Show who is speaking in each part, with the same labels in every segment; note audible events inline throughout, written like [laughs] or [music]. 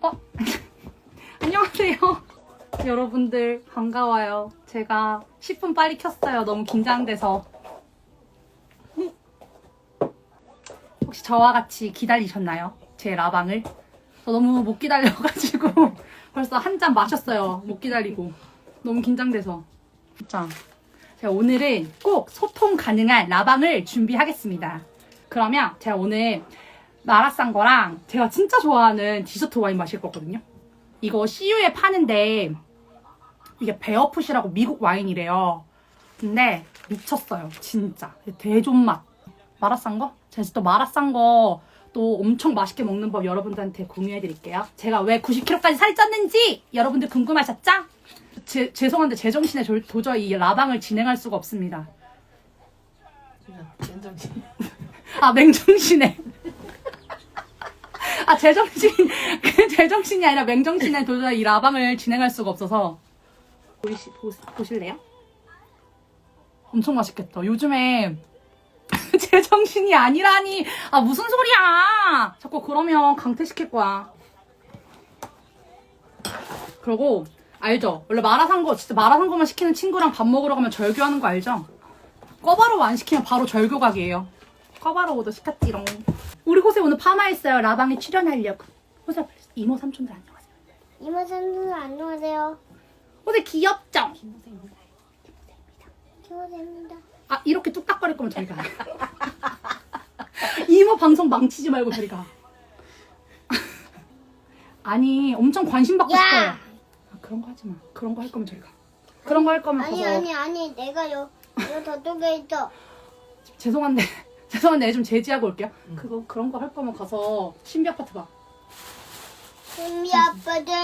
Speaker 1: 어? [laughs] 안녕하세요. 여러분들 반가워요. 제가 10분 빨리 켰어요. 너무 긴장돼서. 혹시 저와 같이 기다리셨나요? 제 라방을? 저 너무 못 기다려가지고 [laughs] 벌써 한 잔 마셨어요. 못 기다리고. 너무 긴장돼서. 진짜. 제가 오늘은 꼭 소통 가능한 라방을 준비하겠습니다. 그러면 제가 오늘 마라싼 거랑 제가 진짜 좋아하는 디저트 와인 마실 거거든요. 이거 CU에 파는데 이게 베어풋이라고 미국 와인이래요. 근데 미쳤어요. 진짜. 대존맛. 마라싼 거? 제가 또 마라싼 거 또 엄청 맛있게 먹는 법 여러분들한테 공유해 드릴게요. 제가 왜 90kg까지 살이 쪘는지 여러분들 궁금하셨죠? 제, 죄송한데 제정신에 저- 도저히 이 라방을 진행할 수가 없습니다. 아 맹정신에 아 제정신 [laughs] 그 제정신이 아니라 맹정신에 도저히 이 라방을 진행할 수가 없어서. 보이시, 보, 보실래요? 엄청 맛있겠다. 요즘에 [laughs] 제정신이 아니라니. 아 무슨 소리야? 자꾸 그러면 강퇴시킬 거야. 그리고 알죠? 원래 마라산 거 진짜 마라산 거만 시키는 친구랑 밥 먹으러 가면 절교하는 거 알죠? 꿔바로우 안 시키면 바로 절교 각이에요. 꿔바로우도 시켰지롱 우리 호세 오늘 파마했어요 라방에 출연하려고 호세 이모 삼촌들 안녕하세요
Speaker 2: 이모 선수 안녕하세요.
Speaker 1: 호세 귀엽죠?
Speaker 2: 키워됩니다.
Speaker 1: 아 이렇게 뚝딱거릴 거면 저리 가 [laughs] 이모 방송 망치지 말고 저리 가 [laughs] 아니 엄청 관심 받고
Speaker 2: 야!
Speaker 1: 싶어요 아, 그런 거 하지 마 그런 거 할 거면 저리 가 그런 거 할 거면
Speaker 2: 아니
Speaker 1: 가서
Speaker 2: 아니 아니 내가 요 이거 저쪽에 있어.
Speaker 1: 죄송한데 죄송한데 좀 제지하고 올게요. 그거 그런 거 할 거면 가서 신비 아파트 봐
Speaker 2: 준비 아빠들.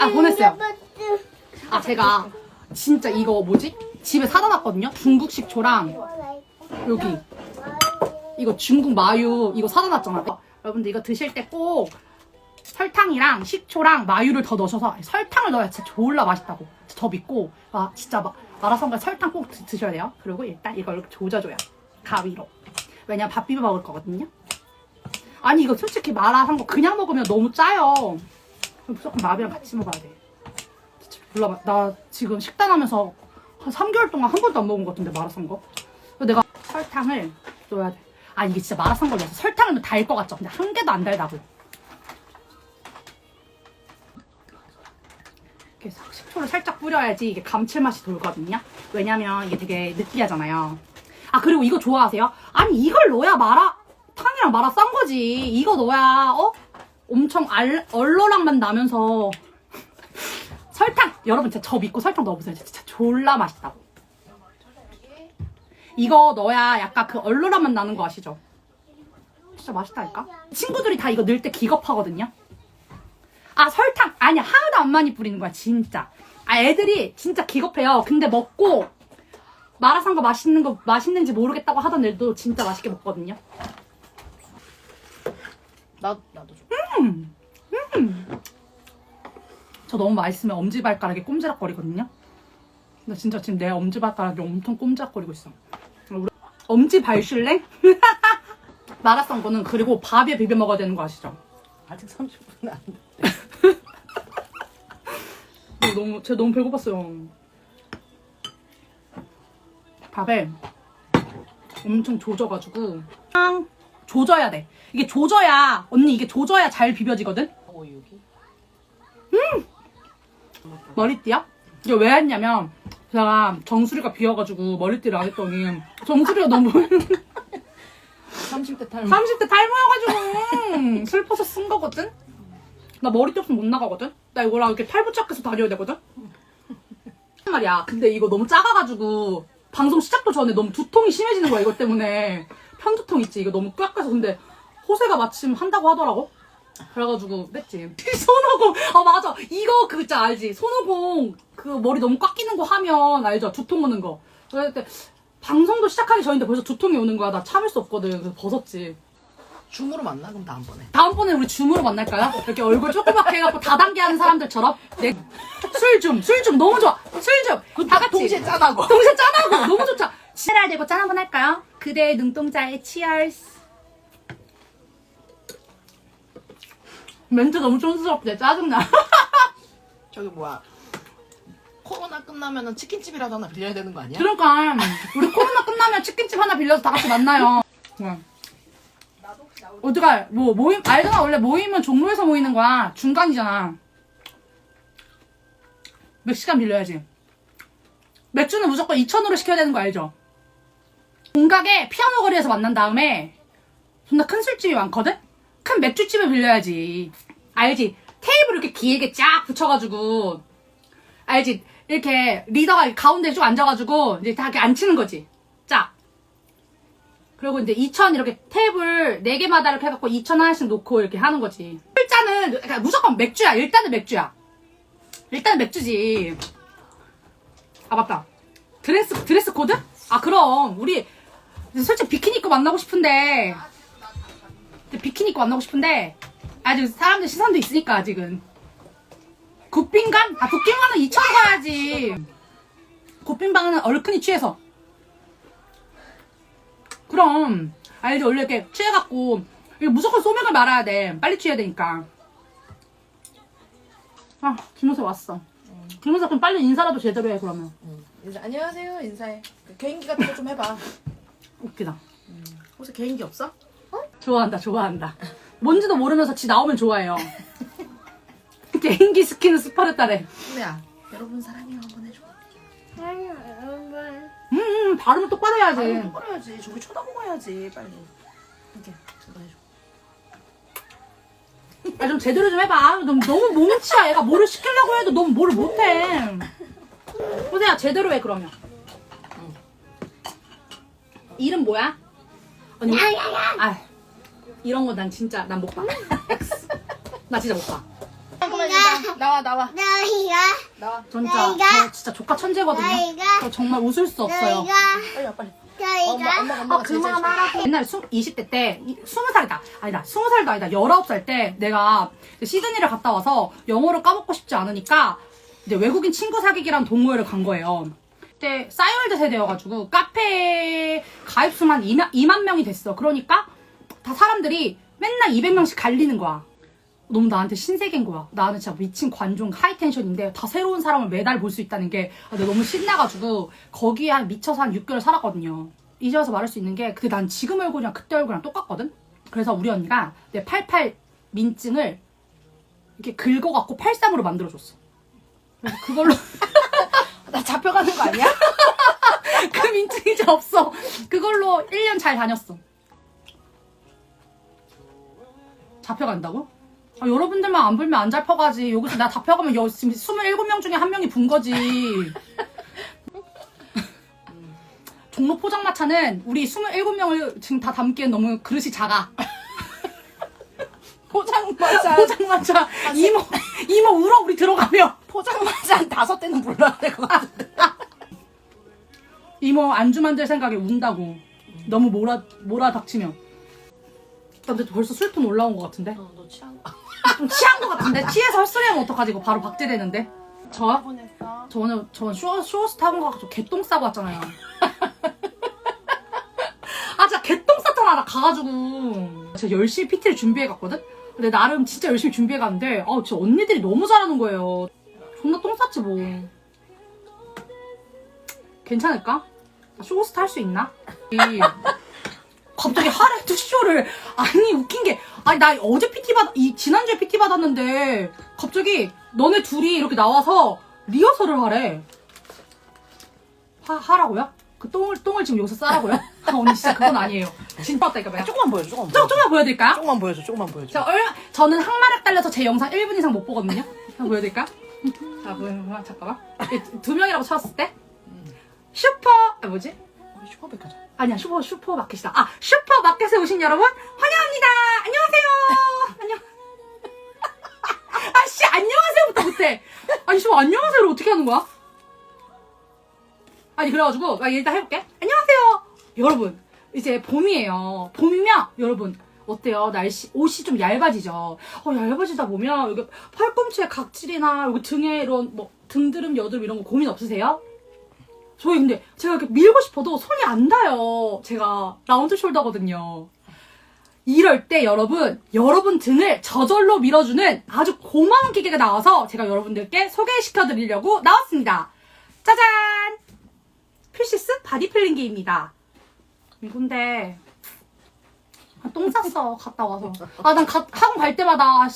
Speaker 1: 아 보냈어요.
Speaker 2: 아빠들.
Speaker 1: 아 제가 진짜 이거 뭐지? 집에 사다 놨거든요? 중국 식 초랑. 여기. 이거 중국 마유 이거 사다 놨잖아. 여러분들 이거 드실 때 꼭 설탕이랑 식초랑 마유를 더 넣으셔서 설탕을 넣어야 진짜 졸라 맛있다고. 저 믿고. 아 진짜 마, 마라샹궈 설탕 꼭 드, 드셔야 돼요. 그리고 일단 이걸 조져줘요 가위로 왜냐면 밥 비벼 먹을 거거든요 아니 이거 솔직히 마라샹궈 그냥 먹으면 너무 짜요 무조건 밥이랑 같이 먹어야 돼 몰라 나 지금 식단하면서 한 3개월 동안 한 번도 안 먹은 것 같은데 마라샹궈 그래서 내가 설탕을 넣어야 돼. 아 이게 진짜 마라샹궈 넣어서 설탕을 넣으면 달 것 같죠? 근데 한 개도 안 달다고. 이렇게 식초를 살짝 뿌려야지 이게 감칠맛이 돌거든요. 왜냐면 이게 되게 느끼하잖아요. 아 그리고 이거 좋아하세요? 아니 이걸 넣어야 마라 탕이랑 마라 싼 거지. 이거 넣어야 어 엄청 알, 맛 나면서 설탕 여러분 진짜 저 믿고 설탕 넣어보세요. 진짜 졸라 맛있다고. 이거 넣어야 약간 그 얼얼한 맛 나는 거 아시죠? 진짜 맛있다니까? 친구들이 다 이거 넣을 때 기겁하거든요? 아, 설탕! 아니야, 하나도 안 많이 뿌리는 거야, 진짜. 아, 애들이 진짜 기겁해요. 근데 먹고, 마라샹궈 맛있는 거, 맛있는지 모르겠다고 하던 애들도 진짜 맛있게 먹거든요?
Speaker 3: 나 나도 좀.
Speaker 1: 저 너무 맛있으면 엄지발가락이 꼼지락거리거든요? 나 진짜 지금 내 엄지발가락이 엄청 꼼지락거리고 있어. 우리- 엄지발슐랭? [laughs] 마라싼 거는 그리고 밥에 비벼 먹어야 되는 거 아시죠?
Speaker 3: 아직 30분 안 돼. [laughs]
Speaker 1: 저 너무 제가 너무 배고팠어요. 밥에 엄청 조져가지고 그냥 조져야 돼. 이게 조져야 언니 이게 조져야 잘 비벼지거든.
Speaker 3: 오 여기.
Speaker 1: 머리띠야? 이게 왜 했냐면 제가 정수리가 비어가지고 머리띠를 안 했더니 정수리가 너무 [laughs]
Speaker 3: 30대 탈모.
Speaker 1: 30대 탈모여가지고 슬퍼서 쓴 거거든. 나 머리띠 없으면 못 나가거든. 나 이거랑 이렇게 탈부착해서 다녀야 되거든. [laughs] 말이야. 근데 이거 너무 작아가지고 방송 시작도 전에 너무 두통이 심해지는 거야 이것 때문에 편두통 있지. 이거 너무 꽉 가서 근데 호세가 마침 한다고 하더라고. 그래가지고 뺐지. [laughs] 손오공 아 맞아 이거 그 진짜 알지 손오공 그 머리 너무 꽉 끼는 거 하면 알죠 두통 오는 거. 그럴 때 방송도 시작하기 전인데 벌써 두통이 오는 거야. 나 참을 수 없거든. 그래서 벗었지.
Speaker 3: 줌으로 만나 그럼 다음번에.
Speaker 1: 다음번에 우리 줌으로 만날까요? 이렇게 얼굴 조그맣게 해갖고 다단계 하는 사람들처럼 네. 술줌, 술줌 너무 좋아. 술줌 다 같이
Speaker 3: 동시에 짠하고.
Speaker 1: 동시에 짠하고 너무 좋죠. 치아를 대고 짠 한번 할까요? 그대의 눈동자에 치얼스. 멘트 너무 촌스럽대. 짜증나. [laughs]
Speaker 3: 저기 뭐야. 코로나 끝나면은 치킨집이라도 하나 빌려야 되는 거 아니야?
Speaker 1: 그러니까 우리 코로나 끝나면 치킨집 하나 빌려서 다 같이 만나요. 뭐야. 어디가 뭐 모임 알잖아 원래 모임은 종로에서 모이는 거야 중간이잖아. 몇 시간 빌려야지. 맥주는 무조건 2천으로 시켜야 되는 거 알죠? 공각에 피아노 거리에서 만난 다음에 존나 큰 술집이 많거든? 큰 맥주집을 빌려야지. 알지? 테이블 이렇게 길게 쫙 붙여가지고 알지? 이렇게 리더가 가운데 쭉 앉아가지고 이제 다 이렇게 앉히는 거지. 짝. 그리고 이제 2천 이렇게 테이블 4개마다 이렇게 해갖고 2천 하나씩 놓고 이렇게 하는 거지. 술잔은 그러니까 무조건 맥주야. 일단은 맥주야. 일단은 맥주지. 아 맞다. 드레스 드레스 코드? 아 그럼 우리 솔직히 비키니 입고 만나고 싶은데 비키니 입고 만나고 싶은데 아직 사람들 시선도 있으니까 아직은. 굿빈간? 아, 굿빈간은 2천 가야지. 굿빈방은 얼큰이 취해서. 그럼, 알지? 원래 이렇게 취해갖고, 이거 무조건 소맥을 말아야 돼. 빨리 취해야 되니까. 아, 김호세 왔어. 김호세 그럼 빨리 인사라도 제대로 해, 그러면.
Speaker 3: 응. 인사, 안녕하세요 인사해. 그 개인기 같은 거 좀 해봐.
Speaker 1: 웃기다.
Speaker 3: 혹시 개인기 없어?
Speaker 1: 좋아한다, 좋아한다. 뭔지도 모르면서 지 나오면 좋아해요. [laughs] 개인기 스킨은 스파르타래.
Speaker 3: 수미야 여러분 사랑해요 한번 해줘.
Speaker 2: 여러 분.
Speaker 1: 음, 음, 발음을 똑바로 해야지.
Speaker 3: 아니 똑바로 해야지. 저기 쳐다보고 해야지 빨리. 이렇게 한번 해줘.
Speaker 1: 아, 좀 제대로 좀 해봐. 너무, 너무 몸치야. 얘가 뭐를 시키려고 해도 너무 뭐를 못해. 호세야, 제대로 해, 그러면. 이름 뭐야? 언니. 아, 이런 거 난 진짜, 난 못 봐. [laughs] 나 진짜 못 봐.
Speaker 3: 일다 나와 나와
Speaker 2: 너희가
Speaker 3: 나와.
Speaker 1: 진짜? 저 진짜 조카 천재거든요.
Speaker 2: 내가?
Speaker 1: 저 정말 웃을 수 없어요.
Speaker 2: 너희가
Speaker 3: 빨리 와 빨리.
Speaker 2: 너희가
Speaker 3: 엄마 엄마 엄마가 제일 잘.
Speaker 1: 그만하라고. 옛날에 수, 20대 때, 이- 20살이다. 아니다, 20살도 아니다. 19살 때 내가 시드니를 갔다 와서 영어를 까먹고 싶지 않으니까 이제 외국인 친구 사귀기란 동호회를 간 거예요. 그때 싸이월드 세대여가지고 카페 가입수만 2만, 2만 명이 됐어. 그러니까 다 사람들이 맨날 200명씩 갈리는 거야. 너무 나한테 신세계인 거야. 나는 진짜 미친 관종 하이텐션인데 다 새로운 사람을 매달 볼 수 있다는 게 아, 내가 너무 신나가지고 거기에 한 미쳐서 한 6개월 살았거든요. 이제 와서 말할 수 있는 게 근데 난 지금 얼굴이랑 그때 얼굴이랑 똑같거든? 그래서 우리 언니가 내 88 민증을 이렇게 긁어갖고 83으로 만들어줬어. 그래서 그걸로 [laughs]
Speaker 3: 나 잡혀가는 거 아니야? [laughs]
Speaker 1: 그 민증이 이제 없어. 그걸로 1년 잘 다녔어. 잡혀간다고? 아, 여러분들만 안 불면 안 잡혀가지. 여기서 나 잡혀가면 여, 지금 27명 중에 한 명이 분 거지. [laughs] 종로 포장마차는 우리 27명을 지금 다 담기엔 너무 그릇이 작아. [laughs]
Speaker 3: 포장마차
Speaker 1: 포장마차 이모 이모 울어 우리 들어가면
Speaker 3: 포장마차 한 다섯 대는 불러야 될 것 같은데.
Speaker 1: 이모 안주 만들 생각에 운다고 너무 몰아 몰아 닥치면 근데 벌써 술톤 올라온 것 같은데
Speaker 3: 어, 너 취한 거.
Speaker 1: 좀 취한 것 같은데? 취해서 헛소리하면 어떡하지? 이거 바로 박제되는데? 저?
Speaker 3: 보냈어.
Speaker 1: 저는 저는 쇼 쇼호스트 학원 가서 개똥 싸고 왔잖아요. [laughs] 아 진짜 개똥 쌌잖아 나 가가지고. 제가 열심히 PT를 준비해 갔거든? 근데 나름 진짜 열심히 준비해 갔는데 아 진짜 언니들이 너무 잘하는 거예요. 존나 똥 쌌지 뭐. 괜찮을까? 나 쇼호스트 할수 있나? 이- 갑자기 하레트 쇼를 아니 웃긴 게 아니 나 어제 PT 받 이 지난주에 PT 받았는데 갑자기 너네 둘이 이렇게 나와서 리허설을 하래 하, 하라고요? 그 똥을 똥을 지금 여기서 싸라고요? [laughs] 아 언니 진짜 그건 아니에요 진짜 왔다니까 봐요
Speaker 3: 조금만 보여줘 조금만.
Speaker 1: 조금
Speaker 3: 보여줘.
Speaker 1: 조금만 보여드릴까요?
Speaker 3: 조금만 보여줘 조금만 보여줘.
Speaker 1: 저 얼마 저는 항마력 달려서 제 영상 1분 이상 못 보거든요. 한번 보여드릴까? 자, 보여 잠깐만. 이두 명이라고 쳤을 때 슈퍼 아 뭐지?
Speaker 3: 우리 슈퍼백화점.
Speaker 1: 아니야 슈퍼 슈퍼 마켓이다. 아 슈퍼 마켓에 오신 여러분 환영합니다. 안녕하세요. 안녕. [laughs] 아씨 안녕하세요부터 못해. 아니 저 안녕하세요를 어떻게 하는 거야? 아니 그래가지고 나 일단 해볼게. 안녕하세요. 여러분 이제 봄이에요. 봄이면 여러분 어때요? 날씨 옷이 좀 얇아지죠. 어 얇아지다 보면 여기 팔꿈치에 각질이나 여기 등에 이런 뭐 등드름 여드름 이런 거 고민 없으세요? 저희 근데 제가 이렇게 밀고 싶어도 손이 안 닿아요. 제가 라운드 숄더거든요. 이럴 때 여러분, 여러분 등을 저절로 밀어주는 아주 고마운 기계가 나와서 제가 여러분들께 소개시켜 드리려고 나왔습니다. 짜잔! 필시스 바디 필링기입니다. 이건데, 아, 똥 쌌어, 갔다 와서. 아, 난 가- 학원 갈 때마다,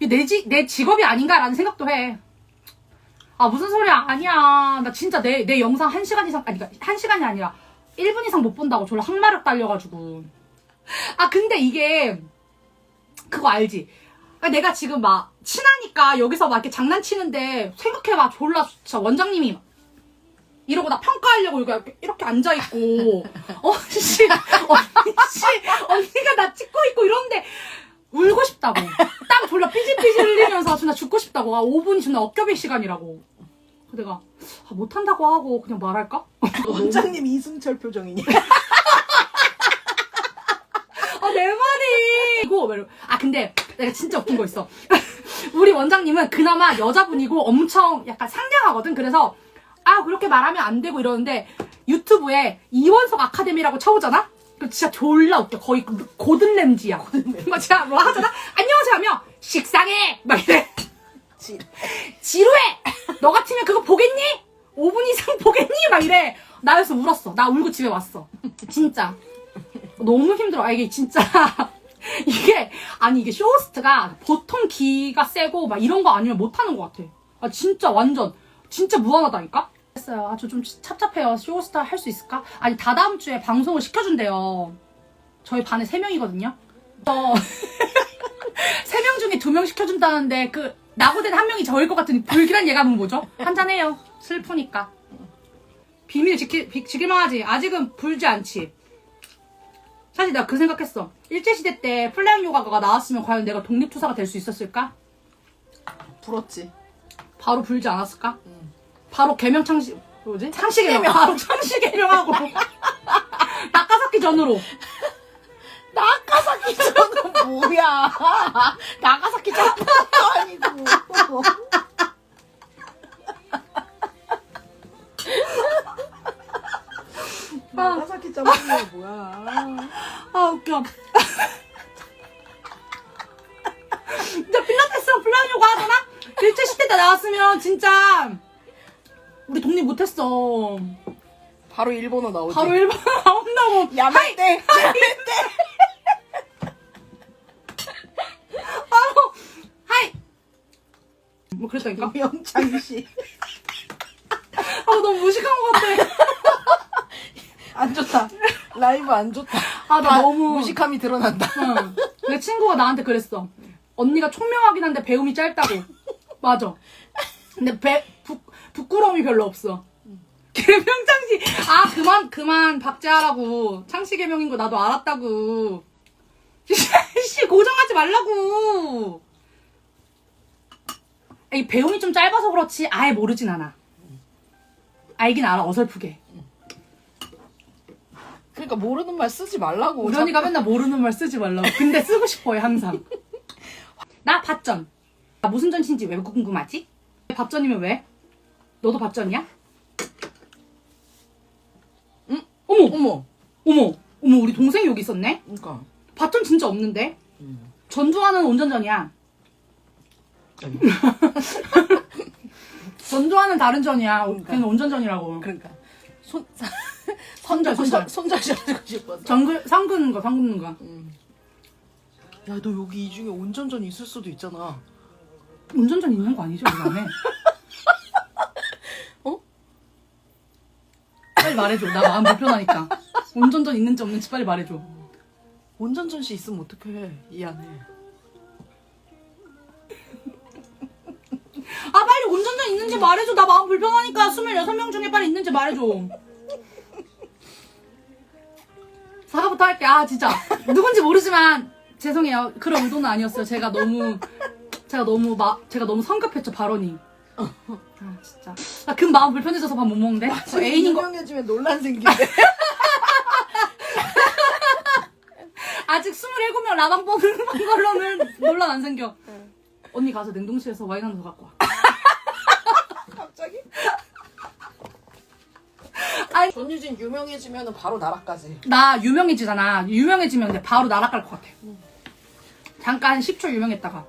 Speaker 1: 내, 지, 내 직업이 아닌가라는 생각도 해. 아, 무슨 소리야. 아니야. 나 진짜 내, 내 영상 한시간 이상, 아니, 그러니까 한시간이 아니라 1분 이상 못 본다고 졸라 항마력 달려가지고. 아, 근데 이게, 그거 알지? 아, 내가 지금 막, 친하니까 여기서 막 이렇게 장난치는데, 생각해봐. 졸라, 진짜 원장님이 막 이러고 나 평가하려고 이렇게, 이렇게 앉아있고, 어, 씨, 언니, 씨, 언니가 나 찍고 있고 이러는데, 울고 싶다고. 땀 졸라 삐질삐질 흘리면서 존나 죽고 싶다고. 아, 5분이 존나 억ገብ의 시간이라고. 내가, 아, 못한다고 하고 그냥 말할까?
Speaker 3: 원장님 이승철 표정이니.
Speaker 1: 아, [laughs] 내 말이! 이거, 왜 이러- 아, 근데 내가 진짜 웃긴 거 있어. [laughs] 우리 원장님은 그나마 여자분이고 엄청 약간 상냥하거든. 그래서, 아, 그렇게 말하면 안 되고 이러는데 유튜브에 이원석 아카데미라고 쳐오잖아? 그 진짜 졸라 웃겨. 거의 그 고든 램지야. 막 제가 뭐 하잖아? 안녕하세요 하면, 식상해! 막 이래. [laughs]
Speaker 3: 지-
Speaker 1: 지루해! 너 같으면 그거 보겠니? 5분 이상 [laughs] 보겠니? 막 이래. 나여서 울었어. 나 울고 집에 왔어. 진짜. 너무 힘들어. 아, 이게 진짜. [laughs] 이게, 아니, 이게 쇼호스트가 보통 기가 세고 막 이런 거 아니면 못하는 것 같아. 아, 진짜 완전. 진짜 무한하다니까? 했어요. 아, 저 좀 찹찹해요. 쇼호스트 할 수 있을까? 아니, 다다음 주에 방송을 시켜준대요. 저희 반에 3명이거든요. 저, [laughs] 3명 중에 2명 시켜준다는데, 그, 나고된 한 명이 저일 것 같은 불길한 예감은 뭐죠? 한잔해요. 슬프니까. 비밀 지킬, 비- 지킬만 하지. 아직은 불지 않지. 사실 내가 그 생각했어. 일제시대 때 플라잉 요가가 나왔으면 과연 내가 독립투사가 될 수 있었을까?
Speaker 3: 부럽지.
Speaker 1: 바로 불지 않았을까?
Speaker 3: 응.
Speaker 1: 바로 개명 창시, 뭐지? 창시 개명. 바로 창시 개명하고. [laughs] 낙가사키 전으로.
Speaker 3: 나가사키 저는 뭐야? [laughs] 나가사키 저도 아니고. [laughs] 나가사키 짬뽕이 뭐야?
Speaker 1: 아, 웃겨. 진짜 필라테스랑 플라잉 요가 하잖아? 일제 시대 때 나왔으면 진짜 우리 독립 못했어.
Speaker 3: 바로 일본어 나오지.
Speaker 1: 바로 일본 나온다고.
Speaker 3: 야매떼.
Speaker 1: 바로 하이. 뭐 그랬다니까?
Speaker 3: 명창 씨.
Speaker 1: 아 너무 무식한 것 같아. [laughs]
Speaker 3: 안 좋다. 라이브 안 좋다. 아나다
Speaker 1: 너무
Speaker 3: 무식함이 드러난다.
Speaker 1: 응. 내 친구가 나한테 그랬어. 언니가 총명하긴 한데 배움이 짧다고. 맞아. 근데 배 부, 부끄러움이 별로 없어. 개명창시 아 그만 그만 박제하라고 창시 개명인 거 나도 알았다고. [laughs] 씨 고정하지 말라고. 이 배움이 좀 짧아서 그렇지 아예 모르진 않아. 알긴 알아 어설프게.
Speaker 3: 그러니까 모르는 말 쓰지 말라고.
Speaker 1: 우연이가 맨날 모르는 말 쓰지 말라고. 근데 쓰고 싶어해, 항상. [laughs] 나 밥전. 나 무슨 전신지 왜 궁금하지? 밥전이면 왜? 너도 밥전이야? 응? 어머!
Speaker 3: 어머.
Speaker 1: 어머! 어머, 우리 동생이 여기 있었네?
Speaker 3: 그러니까.
Speaker 1: 밥전 진짜 없는데?
Speaker 3: 음.
Speaker 1: 전주하는 온전전이야. [laughs] 전주하는 다른 전이야.
Speaker 3: 그러니까.
Speaker 1: 걔는 온전전이라고.
Speaker 3: 그러니까 손 [laughs]
Speaker 1: 손절, 손절.
Speaker 3: 손절 손절 싶어서.
Speaker 1: 정글, 상그는 거, 상그는 거.
Speaker 3: 음. 야, 너 여기 이 중에 온전전 있을 수도 있잖아.
Speaker 1: 운전전 있는 거 아니죠, 그 안에? [laughs]
Speaker 3: 어?
Speaker 1: 빨리 말해줘. 나 마음 불편하니까. 운전전 있는지 없는지 빨리 말해줘.
Speaker 3: 온전전 씨 있으면 어떡해. 이 안에.
Speaker 1: 아, 빨리 운전전 있는지 말해줘. 나 마음 불편하니까 26명 중에 빨리 있는지 말해줘. 사과부터 할게. 아, 진짜. 누군지 모르지만, 죄송해요. 그런 의도는 아니었어요. 제가 너무, 제가 너무 마, 제가 너무 성급했죠, 발언이. 아, 진짜. 아, 금 마음 불편해져서 밥 못 먹는데? 저 애인인 거,
Speaker 3: 유명해지면 논란 생기네.
Speaker 1: 아직 27명 라방 뽑는 걸로는 논란 안 생겨. 언니 가서 냉동실에서 와인 하나 더 갖고 와.
Speaker 3: 갑자기?
Speaker 1: 아니,
Speaker 3: 전유진 유명해지면 바로 나라까지.
Speaker 1: 나 유명해지잖아. 유명해지면 근데 바로 날아갈 것 같아. 잠깐 한 10초 유명했다가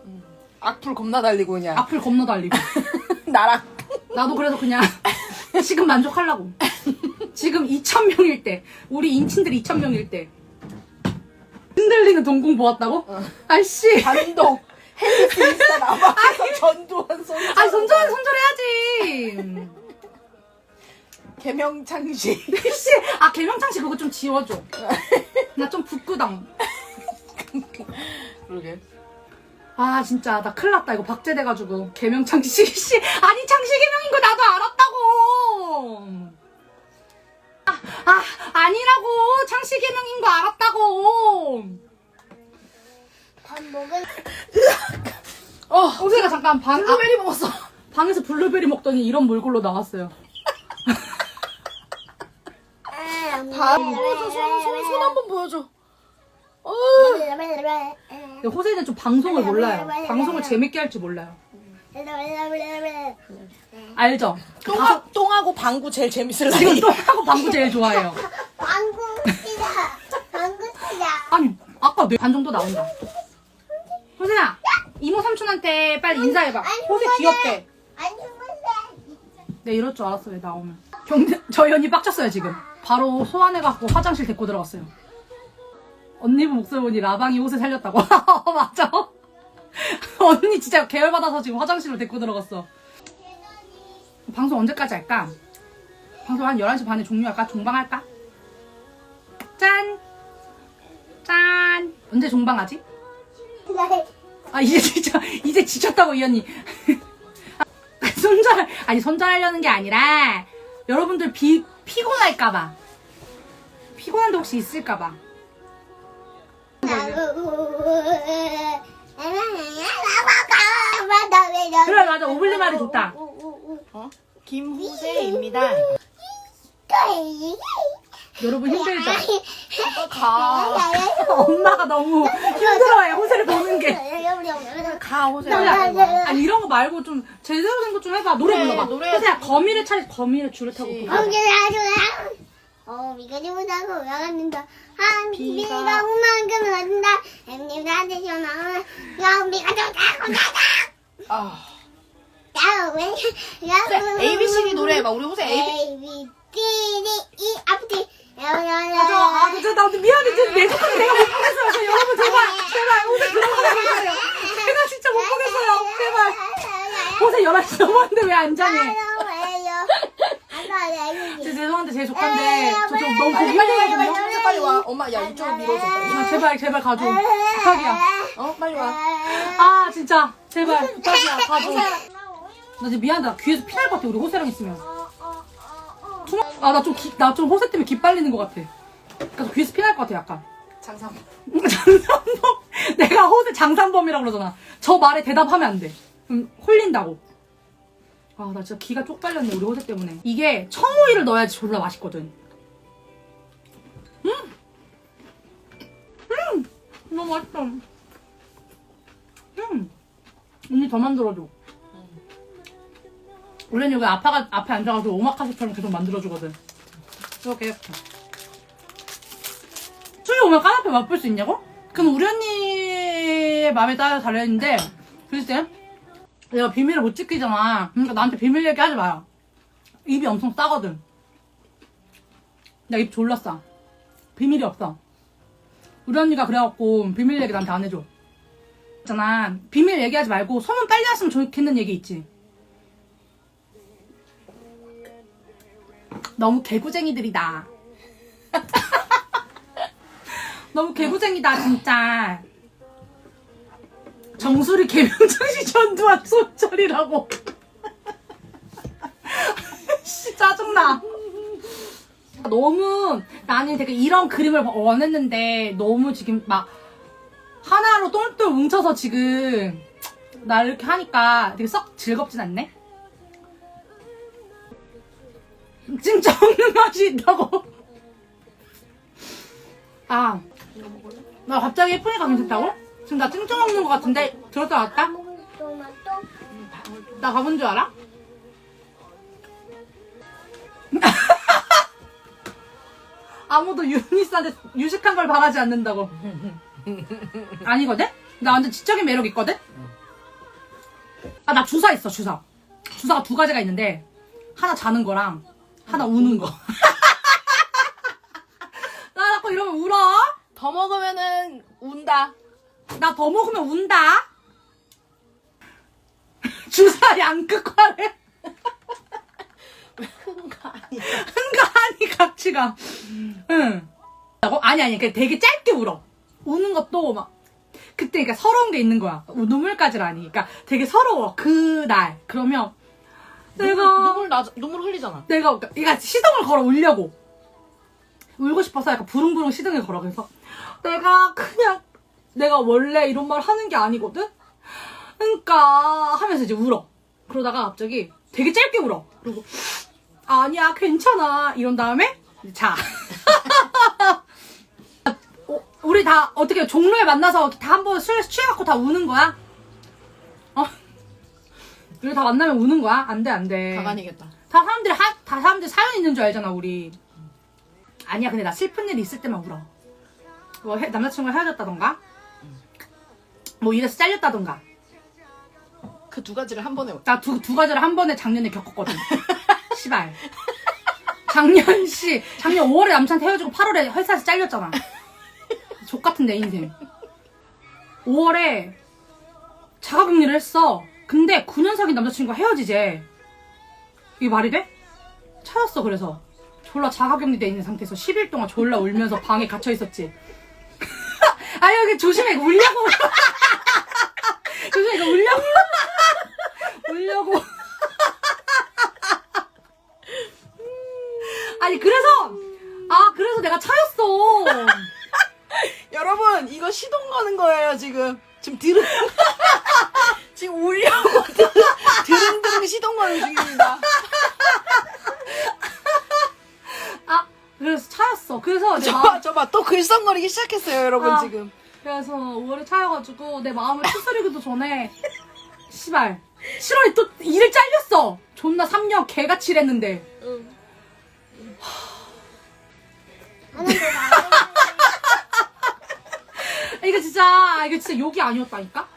Speaker 3: 악플 겁나 달리고 그냥.
Speaker 1: 악플 겁나 달리고. [laughs]
Speaker 3: 나라.
Speaker 1: 나도 그래서 그냥 [laughs] 지금 만족하려고. 지금 2,000명일 때, 우리 인친들 2,000명일 때. 흔들리는 동공 보았다고? 아이씨.
Speaker 3: 단독. 헬스 인스타 라방에서 전두환 손.
Speaker 1: 아니, 손절, 손절해야지.
Speaker 3: 개명창시. [laughs]
Speaker 1: 씨. 아, 개명창씨 그거 좀 지워줘. 나좀 붓구당.
Speaker 3: 그러게.
Speaker 1: 아, 진짜. 나 큰일 났다. 이거 박제돼가지고. 개명창씨. [laughs] 씨. 아니, 창씨 개명인 거 나도 알았다고. 아, 아, 아니라고. 창씨 개명인 거 알았다고.
Speaker 2: 밥 먹은
Speaker 3: 어.
Speaker 1: 호세가 잠깐 방, 아,
Speaker 3: 블루베리 먹었어.
Speaker 1: 방에서 블루베리 먹더니 이런 몰골로 나왔어요.
Speaker 3: 다 보여줘. 손, 손, 손 한 번 보여줘. 어.
Speaker 1: 근데 호세는 좀 방송을 몰라요. 방송을 재밌게 할 줄 몰라요. 알죠? 그
Speaker 3: 똥하, 똥하고 방구 제일 재밌을
Speaker 1: 지금
Speaker 3: 나이.
Speaker 1: 똥하고 방구 제일 좋아해요.
Speaker 2: 방구 뛰자 방구 뛰자
Speaker 1: 아니, 아까 내반 정도 나온다. 호세야, 이모 삼촌한테 빨리 인사해봐. 호세 귀엽대.
Speaker 2: 안 죽었어
Speaker 1: 네, 이럴 줄 알았어요, 나오면. 경대, 저희 언니 빡쳤어요, 지금. 바로 소환해갖고 화장실 데리고 들어갔어요. 언니 목소리 보니 라방이 옷을 살렸다고. [laughs] 맞아. 언니 진짜 계열받아서 지금 화장실로 데리고 들어갔어. 방송 언제까지 할까? 방송 한 11시 반에 종료할까? 종방할까? 짠! 짠! 언제 종방하지? 아 이제 진짜 이제 지쳤다고 이 언니 [laughs] 아, 손절 아니 손절하려는 게 아니라 여러분들 비 피곤할까봐 피곤한데 혹시 있을까봐 그래 맞아 오블리 말이 좋다
Speaker 3: 어? 김후세입니다.
Speaker 1: 여러분 힘들죠
Speaker 3: 가. [laughs]
Speaker 1: 엄마가 너무 힘들어해 호세를 보는 게
Speaker 3: 가, 호세.
Speaker 1: 아니 이런 거 말고 좀 제대로 된거좀 해봐 노래
Speaker 3: 그래,
Speaker 1: 불러봐
Speaker 3: 노래
Speaker 1: 호세야 거미를 차리 거미를 줄을 타고 불러
Speaker 2: 어, 비가 지고자고 나갔는다. 한
Speaker 3: 비가-
Speaker 2: 오만큼 온다. 엠님 나한테 전화. 야, 비가 좋다고 나가.
Speaker 3: 아.
Speaker 2: 야, 왜? 야,
Speaker 3: 네, ABCD 노래 해봐. 우리 호세 AB.
Speaker 2: A, B, C, D, E, F, G. 야, 야, 야.
Speaker 1: 맞아. 아, 진짜 나 미안해. 진짜 내 속까지 내가 못 보겠어요. 저 여러분 제발, 제발 호세 들어가게 해주세요. 제가 진짜 못 보겠어요. 제발. 호세 11시 넘었는데 왜 안 자니? 진짜 죄송한데 제 조카인데 저좀 너무
Speaker 3: 빨리 빨리
Speaker 1: 힘들거든요.
Speaker 3: 빨리 호세 빨리 와. 엄마 야 이쪽으로 밀어줘 빨리.
Speaker 1: 아, 제발 제발 가줘. 부탁이야.
Speaker 3: 어 빨리 와.
Speaker 1: 아 진짜 제발 부탁이야 가줘. 나 진짜 미안하다. 귀에서 피날 것 같아. 우리 호세랑 있으면. 아나 좀 나 좀 호세 때문에 기 빨리는 것 같아. 그래서 귀에서 피날 것 같아 약간.
Speaker 3: 장상.
Speaker 1: 장산범. [laughs] 내가 호세 장산범이라고 그러잖아. 저 말에 대답하면 안 돼. 음, 홀린다고. 아, 나 진짜 기가 쪽 빨렸네, 우리 호세 때문에. 이게 청오이를 넣어야지 졸라 맛있거든. 음! 음! 너무 맛있다. 음! 언니 더 만들어줘. 원래는 여기 아파가, 앞에 앉아가지고 오마카세처럼 계속 만들어주거든. 이렇게 이렇게. 수이 오면 까나페 맛볼 수 있냐고? 그럼 우리 언니의 마음에 따라 달려있는데 글쎄 내가 비밀을 못 지키잖아. 그러니까 나한테 비밀 얘기하지 마요. 입이 엄청 싸거든. 나 입 졸라 싸. 비밀이 없어. 우리 언니가 그래갖고 비밀 얘기 나한테 안 해줘. 있잖아. 비밀 얘기하지 말고 소문 빨리 났으면 좋겠는 얘기 있지 너무 개구쟁이들이다. [laughs] 너무 개구쟁이다 진짜. 정수리 개명장시 전두환 손절이라고. [laughs] 씨 짜증나. 너무 나는 되게 이런 그림을 원했는데 너무 지금 막 하나로 똘똘 뭉쳐서 지금 나 이렇게 하니까 되게 썩 즐겁진 않네 진짜 없는 맛이 있다고 아 나 갑자기 예쁜이가 괜찮다고? 지금 나 찡찡 먹는 것 같은데 들었다?
Speaker 2: 토마토.
Speaker 1: 나 가본 줄 알아? [laughs] 아무도 유니스한테 유식한 걸 바라지 않는다고. 아니거든? 나 완전 지적인 매력 있거든? 아, 나 주사 있어, 주사. 주사가 두 가지가 있는데, 하나 자는 거랑, 하나 우는 거. [laughs] 나 자꾸 이러면 울어?
Speaker 3: 더 먹으면은 운다.
Speaker 1: 나 더 먹으면 운다? 주사 양극화래.
Speaker 3: 큰거 아니야.
Speaker 1: 흥가하니 각취가. 응. 라고? 아니, 아니, 그 되게 짧게 울어. 우는 것도 막, 그때 그러니까 서러운 게 있는 거야. 눈물까지는 아니. 그러니까 되게 서러워. 그날. 그러면, 내가,
Speaker 3: 눈물 나 눈물 흘리잖아.
Speaker 1: 내가, 그러니까 시동을 걸어 울려고. 울고 싶어서 약간 부릉부릉 시동을 걸어. 그래서, 내가 그냥, 내가 원래 이런 말 하는 게 아니거든? 그니까, 하면서 이제 울어. 그러다가 갑자기 되게 짧게 울어. 그리고, 아니야, 괜찮아. 이런 다음에, 이제 자. [laughs] 어, 우리 다 어떻게 종로에 만나서 다 한번 술 취해갖고 다 우는 거야? 어? 우리 다 만나면 우는 거야? 안 돼, 안 돼.
Speaker 3: 가관이겠다.
Speaker 1: 다 사람들이 하, 다 사람들이 사연 있는 줄 알잖아 우리 아니야 근데 나 슬픈 일이 있을 때만 울어 뭐 헤- 남자친구가 헤어졌다던가 뭐 이래서 잘렸다던가
Speaker 3: 그 두 가지를 한 번에
Speaker 1: 나 두 두 가지를 한 번에 작년에 겪었거든 [laughs] 시발 작년 씨 작년 5월에 남친한테 헤어지고 8월에 회사에서 잘렸잖아 족 같은 내 인생 5월에 자가격리를 했어 근데 9년 사귄 남자친구가 헤어지재 이게 말이 돼? 차였어 그래서. 졸라 자가격리돼 있는 상태에서 10일 동안 졸라 울면서 방에 갇혀 있었지. [laughs] 아 여기 조심해. 울려고
Speaker 3: 글썽거리기 시작했어요 여러분
Speaker 1: 아.
Speaker 3: 지금.
Speaker 1: 그래서 5월에 차여가지고 내 마음을 추스리기도 전에 시발 7월에 또 일을 잘렸어 존나 3년 개같이 일했는데
Speaker 2: 봐.
Speaker 1: 아, 이거 진짜 이거 진짜 욕이 아니었다니까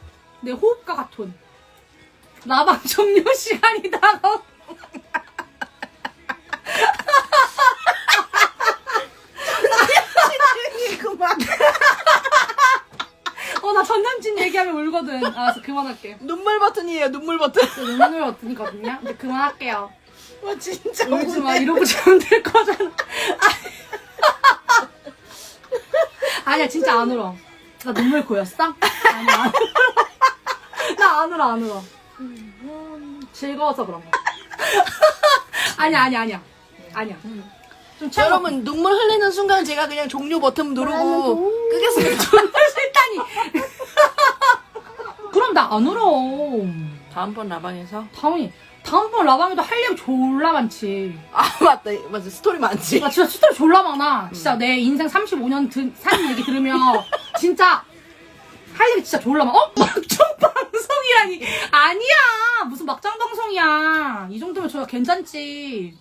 Speaker 1: 내 호흡과 같은 라방 종료 시간이 다가오
Speaker 3: 그만.
Speaker 1: 어나 전남친 울거든. 알았어 그만할게.
Speaker 3: 눈물 버튼이에요 눈물 버튼.
Speaker 1: 저 눈물 버튼이거든요. 이제 그만할게요.
Speaker 3: 와 진짜
Speaker 1: 울지 마. 이러고 잠들 거잖아 아니야 진짜 안 울어. 나 눈물 고였어? 아니야. 안 울어 나 안 울어 안 울어. 즐거워서 그런 거 아니야 아니야 아니야. 아니야. 좀 참아.
Speaker 3: 여러분 눈물 흘리는 순간 제가 그냥 종료 버튼 누르고 끄겠습니다.
Speaker 1: 존나 싫다니. 나 안 울어
Speaker 3: 다음번 라방에서
Speaker 1: 다음이 다음번 라방에도 할 얘기 졸라 많지
Speaker 3: 아 맞다 맞아 스토리 많지.
Speaker 1: 나 진짜 스토리 졸라 많아. 진짜 내 인생 35년 든, 산 얘기 들으면 [laughs] 진짜 할 얘기 진짜 졸라 많아. 어? [laughs] 막장 방송이라니. 아니야. 무슨 막장 방송이야. 이 정도면 저야 괜찮지.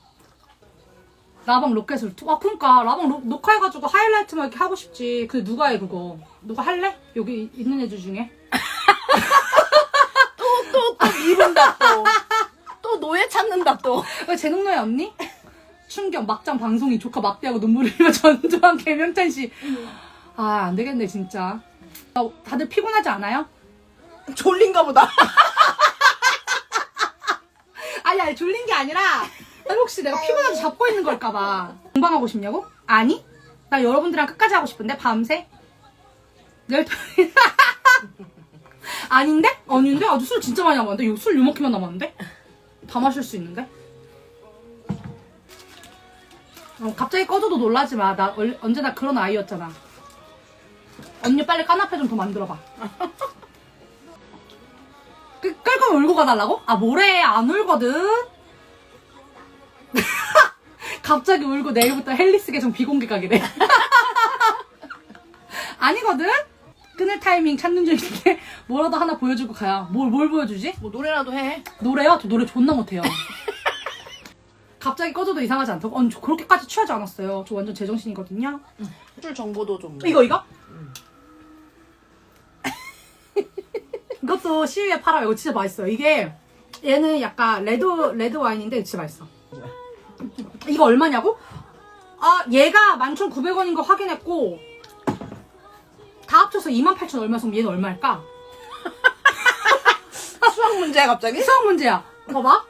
Speaker 1: 라방 로켓을 투. 아 그니까 라방 로- 녹화해가지고 하이라이트만 이렇게 하고 싶지. 근데 누가 해 그거? 누가 할래? 여기 있는 애들 중에? [laughs]
Speaker 3: 미룬다 또. 또 노예 찾는다 또.
Speaker 1: 왜 재능 노예 없니? 충격 막장 방송이 조카 막대하고 눈물 흘리며 [laughs] 전두환 개명찬 씨. 아, 안 되겠네, 진짜. 아, 다들 피곤하지 않아요?
Speaker 3: 졸린가 보다. [laughs]
Speaker 1: 아니, 아니, 졸린 게 아니라, 나 혹시 내가 피곤해서 잡고 있는 걸까봐. 공방하고 싶냐고? 아니? 나 여러분들이랑 끝까지 하고 싶은데, 밤새? 내일 토 [laughs] 아닌데? 아닌데? 아주 술 진짜 많이 남았는데? 이거 술 요만큼만 남았는데? 다 마실 수 있는데? 어, 갑자기 꺼져도 놀라지 마. 나 원래- 언제나 그런 아이였잖아. 언니 빨리 까나페 좀 더 만들어봐. [laughs] 끌, 끌고 울고 가달라고? 아, 뭐래. 안 울거든? [laughs] 갑자기 울고 내일부터 헬리스 계정 비공개 가기래. [laughs] 아니거든? 끊을 타이밍 찾는 중인데 뭐라도 하나 보여주고 가야. 뭘, 뭘 보여주지?
Speaker 3: 뭐 노래라도 해.
Speaker 1: 노래요? 저 노래 존나 못해요. [laughs] 갑자기 꺼져도 이상하지 않다고? 아니 저 그렇게까지 취하지 않았어요. 저 완전 제정신이거든요.
Speaker 3: 술 정보도 좀.
Speaker 1: 이거 이거? [laughs] 이것도 시위에 팔아요. 이거 진짜 맛있어요. 이게 얘는 약간 레드 레드 와인인데 진짜 맛있어. 이거 얼마냐고? 아 얘가 11,900원인 거 확인했고 다 합쳐서 28,000 얼마서 얘는 얼마일까?
Speaker 3: 수학 문제야 갑자기?
Speaker 1: 수학 문제야. 봐봐.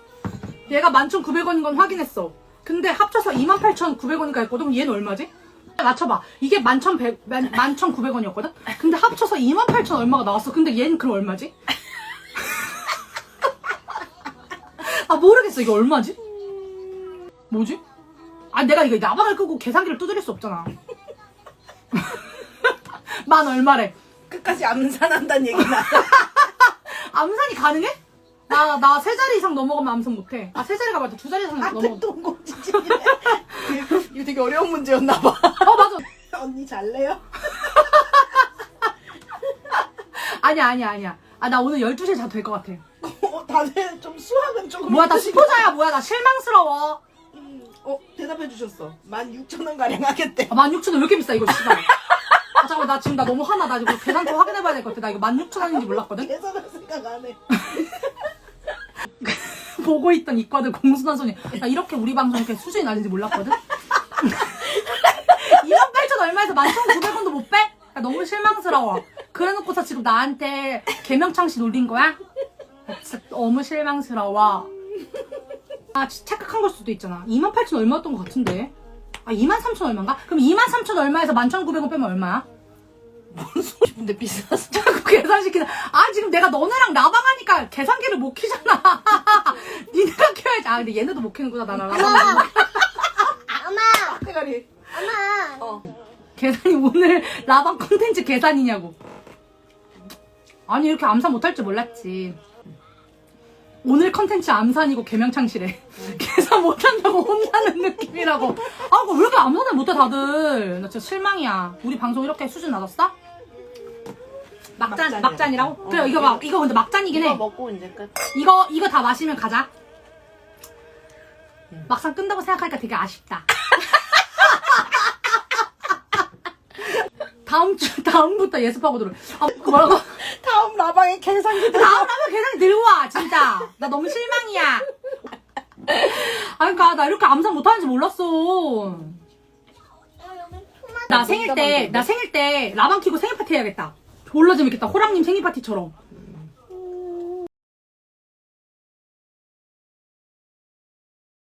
Speaker 1: 얘가 11,900원인 건 확인했어. 근데 합쳐서 28,900원이니까 했거든. 얘는 얼마지? 맞춰봐. 이게 11,100, 11,900원이었거든? 근데 합쳐서 28,000 얼마가 나왔어. 근데 얘는 그럼 얼마지? [laughs] 아, 모르겠어. 이게 얼마지? 뭐지? 아, 내가 이거 나방을 끄고 계산기를 두드릴 수 없잖아. [laughs] 만 얼마래?
Speaker 3: 끝까지 암산한다는 얘기나. [laughs]
Speaker 1: 암산이 가능해? 나, 나 세 자리 이상 넘어가면 암산 못해. 아, 세 자리가 맞다. 두 자리 이상 넘어.
Speaker 3: 한테 똥꼬치지. 이거 되게 어려운 문제였나 봐.
Speaker 1: 어, 맞아.
Speaker 3: 언니 잘래요? [laughs]
Speaker 1: 아니야, 아니야, 아니야. 아, 나 오늘 12시에 자도 될 것 같아.
Speaker 3: 어, 다들 좀 수학은 조금.
Speaker 1: 뭐야, 나 수포자야, 뭐야, 나 실망스러워.
Speaker 3: 어, 대답해 주셨어. 16,000원 가량 하겠대.
Speaker 1: 아, 16,000원 왜 이렇게 비싸, 이거, 씨발. [laughs] 아, 잠깐만, 나 지금 나 너무 화나. 나 이거 계산 좀 확인해봐야 될 것 같아. 나 이거 16,000원인지 몰랐거든?
Speaker 3: 계산할 생각 안 해. [laughs]
Speaker 1: 보고 있던 이과들 공순환선이. 나 이렇게 우리 방송 이렇게 수준이 낮은지 몰랐거든? [laughs] 28,000 얼마에서 11,900원도 못 빼? 야, 너무 실망스러워. 그래놓고서 지금 나한테 개명창시 놀린 거야? 나 진짜 너무 실망스러워. 아, 진짜 착각한 걸 수도 있잖아. 28,000 얼마였던 것 같은데? 아, 23,000 얼마인가? 그럼 23,000 얼마에서 11,900원 빼면 얼마야?
Speaker 3: 뭔 소리? 근데 비쌌어. [laughs]
Speaker 1: 자꾸 계산시키는. 아, 지금 내가 너네랑 나방 하니까 계산기를 못 키잖아. [laughs] 니네가 켜야지. 아, 근데 얘네도 못 키는구나, 나랑. 나방.
Speaker 2: 엄마, [laughs]
Speaker 3: 대가리.
Speaker 2: 엄마.
Speaker 3: 어.
Speaker 1: 계산이 오늘 라방 콘텐츠 계산이냐고. 아니, 이렇게 암산 못할 줄 몰랐지. 오늘 컨텐츠 암산이고 개명창실해. 계산 못한다고 혼나는 느낌이라고. 아, 그거 왜 이렇게 암산을 못해, 다들. 나 진짜 실망이야. 우리 방송 이렇게 수준 낮았어? 막잔,
Speaker 3: 막잔이야.
Speaker 1: 막잔이라고?
Speaker 3: 어,
Speaker 1: 그래, 이거 봐. 이거 근데 막잔이긴
Speaker 3: 이거
Speaker 1: 해.
Speaker 3: 먹고 이제 끝.
Speaker 1: 이거 이거 다 마시면 가자. 막상 끈다고 생각하니까 되게 아쉽다. 다음 주 [laughs] 다음부터 예습하고 들어. 아 그 뭐라고? [laughs]
Speaker 3: 다음 라방에 계산기
Speaker 1: 다음 하면 계산기 들고 와 진짜. 나 너무 실망이야. 아 그러니까 나 이렇게 암산 못하는지 몰랐어. 나 생일 때 나 생일 때 라방 키고 생일 파티 해야겠다. 졸라 재밌겠다. 호랑님 생일 파티처럼.